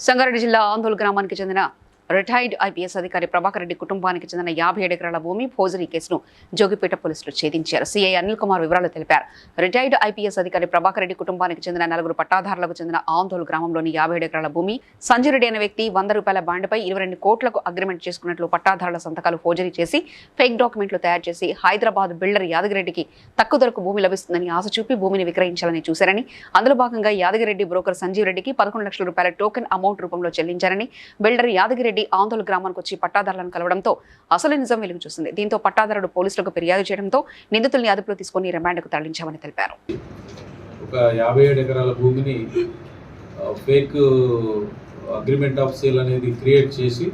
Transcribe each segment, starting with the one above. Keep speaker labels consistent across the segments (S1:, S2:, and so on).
S1: సంగారెడ్డి జిల్లా ఆందోళన గ్రామానికి చెందిన రిటైర్డ్ ఐపీఎస్ అధికారి ప్రభాకర్ రెడ్డి కుటుంబానికి చెందిన యాభై ఏడు ఎకరాల భూమి భోజనీ కేసును జోగిపేట పోలీసులు ఛేదించారు. సీఐ అనిల్ కుమార్ వివరాలు తెలిపారు. రిటైర్డ్ ఐపీఎస్ అధికారి ప్రభాకర్ రెడ్డి కుటుంబానికి చెందిన నలుగురు పట్టాదారులకు చెందిన ఆందోళ గ్రామంలోని యాభై ఏడు ఎకరాల భూమి సంజయ్ రెడ్డి అనే వ్యక్తి వంద రూపాయల బాండ్పై ఇరవై రెండు కోట్లకు అగ్రిమెంట్ చేసుకున్నట్లు పట్టాదారుల సంతకాలు ఫోజరీ చేసి ఫేక్ డాక్యుమెంట్లు తయారు చేసి హైదరాబాద్ బిల్డర్ యాదగిరెడ్డికి తక్కువ ధరకు భూమి లభిస్తుందని ఆశ చూపి భూమిని విక్రయించాలని చూశారని అందులో భాగంగా యాదగిరెడ్డి బ్రోకర్ సంజీవ్ రెడ్డికి పదకొండు లక్షల రూపాయల టోకెన్ అమౌంట్ రూపంలో చెల్లించారని బిల్డర్ యాదగిరెడ్డి ఆందోళన గ్రామానికి వచ్చి పట్టాదారులను కలవడంతో అసలు నిజం వెలుగు చూసింది. దీంతో పట్టాదారుడు పోలీసులకు ఫిర్యాదు చేయడంతో నిందితుల్ని అదుపులో తీసుకుని రిమాండ్కు తరలించామని తెలిపారు.
S2: ఒక యాభై ఏడు ఎకరాల భూమిని ఫేక్ అగ్రిమెంట్ ఆఫ్ సేల్ అనేది క్రియేట్ చేసి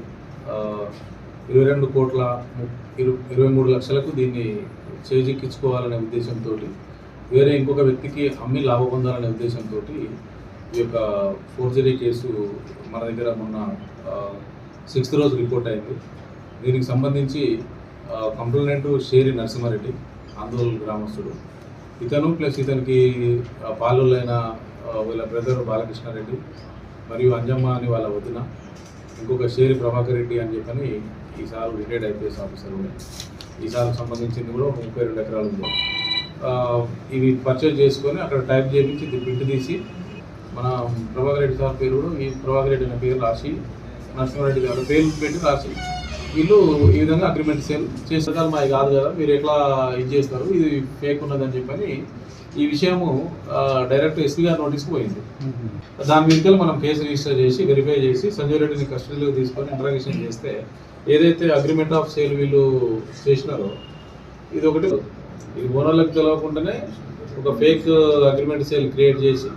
S2: ఇరవై రెండు కోట్ల ఇరవై మూడు లక్షలకు దీన్ని చేజిక్కించుకోవాలనే ఉద్దేశంతో వేరే ఇంకొక వ్యక్తికి అమ్మి లాభ పొందాలనే ఉద్దేశంతో ఈ యొక్క ఫోర్జరీ కేసు మన దగ్గర మొన్న సిక్స్త్ రోజు రిపోర్ట్ అయింది. దీనికి సంబంధించి కంప్లైంట్ షేరి నరసింహారెడ్డి ఆందోళన గ్రామస్తుడు. ఇతను ప్లస్ ఇతనికి పాలులైన వీళ్ళ బ్రదర్ బాలకృష్ణారెడ్డి మరియు అంజమ్మ అని వాళ్ళ వదిన ఇంకొక షేరి ప్రభాకర్ రెడ్డి అని చెప్పని ఈసారి రిటైర్డ్ ఐపీఎస్ ఆఫీసర్ ఉన్నాయి ఈసారి సంబంధించింది కూడా ముప్పై రెండు ఎకరాలు ఉంది. ఇవి పర్చేజ్ చేసుకొని అక్కడ టైప్ చేయించి ఇది ప్రింట్ తీసి మన ప్రభాకర్ రెడ్డి సార్ పేరు కూడా ఈ ప్రభాకర్ రెడ్డి అనే పేరు రాసి నరసింహారెడ్డి గారు పేరు పెట్టి రాసి వీళ్ళు ఈ విధంగా అగ్రిమెంట్ సేల్ చేసేదాలు మాది కాదు కదా మీరు ఎట్లా ఇది చేస్తారు? ఇది ఫేక్ ఉన్నదని చెప్పని ఈ విషయము డైరెక్ట్ ఎస్పీ గారి నోటీస్కి పోయింది. దాని మీద మనం కేసు రిజిస్టర్ చేసి వెరిఫై చేసి సంజయ్ రెడ్డిని కస్టడీలోకి తీసుకొని ఇంటరాగేషన్ చేస్తే ఏదైతే అగ్రిమెంట్ ఆఫ్ సేల్ వీళ్ళు చేసినారో ఇది ఒకటి. ఇది ఓనర్లకు తెలియకుండానే ఒక ఫేక్ అగ్రిమెంట్ సేల్ క్రియేట్ చేసి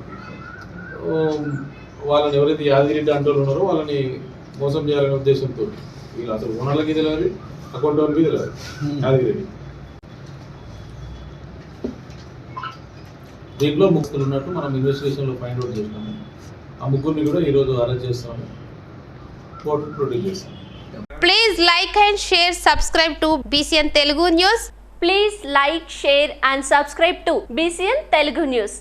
S2: వాళ్ళని ఎవరైతే యాదగిరెడ్డి అంటూ ఉన్నారో వాళ్ళని మోసం చేయాలనే ఉద్దేశంతో వీళ్ళు అసలు ఓనర్లకి తెలియదు అకౌంట్ వాళ్ళకి తెలియదు యాదగిరెడ్డి దీంట్లో ముగ్గురు ఉన్నట్టు మనం ఇన్వెస్టిగేషన్లో ఫైండ్ అవుట్ చేసినాము ఆ ముగ్గురిని కూడా ఈరోజు అరెస్ట్ చేస్తాము. కోర్టు ప్రొడ్యూస్ చేస్తాము.
S3: Please like and share, subscribe to BCN Telugu News.
S4: Please like, share and subscribe to BCN Telugu News.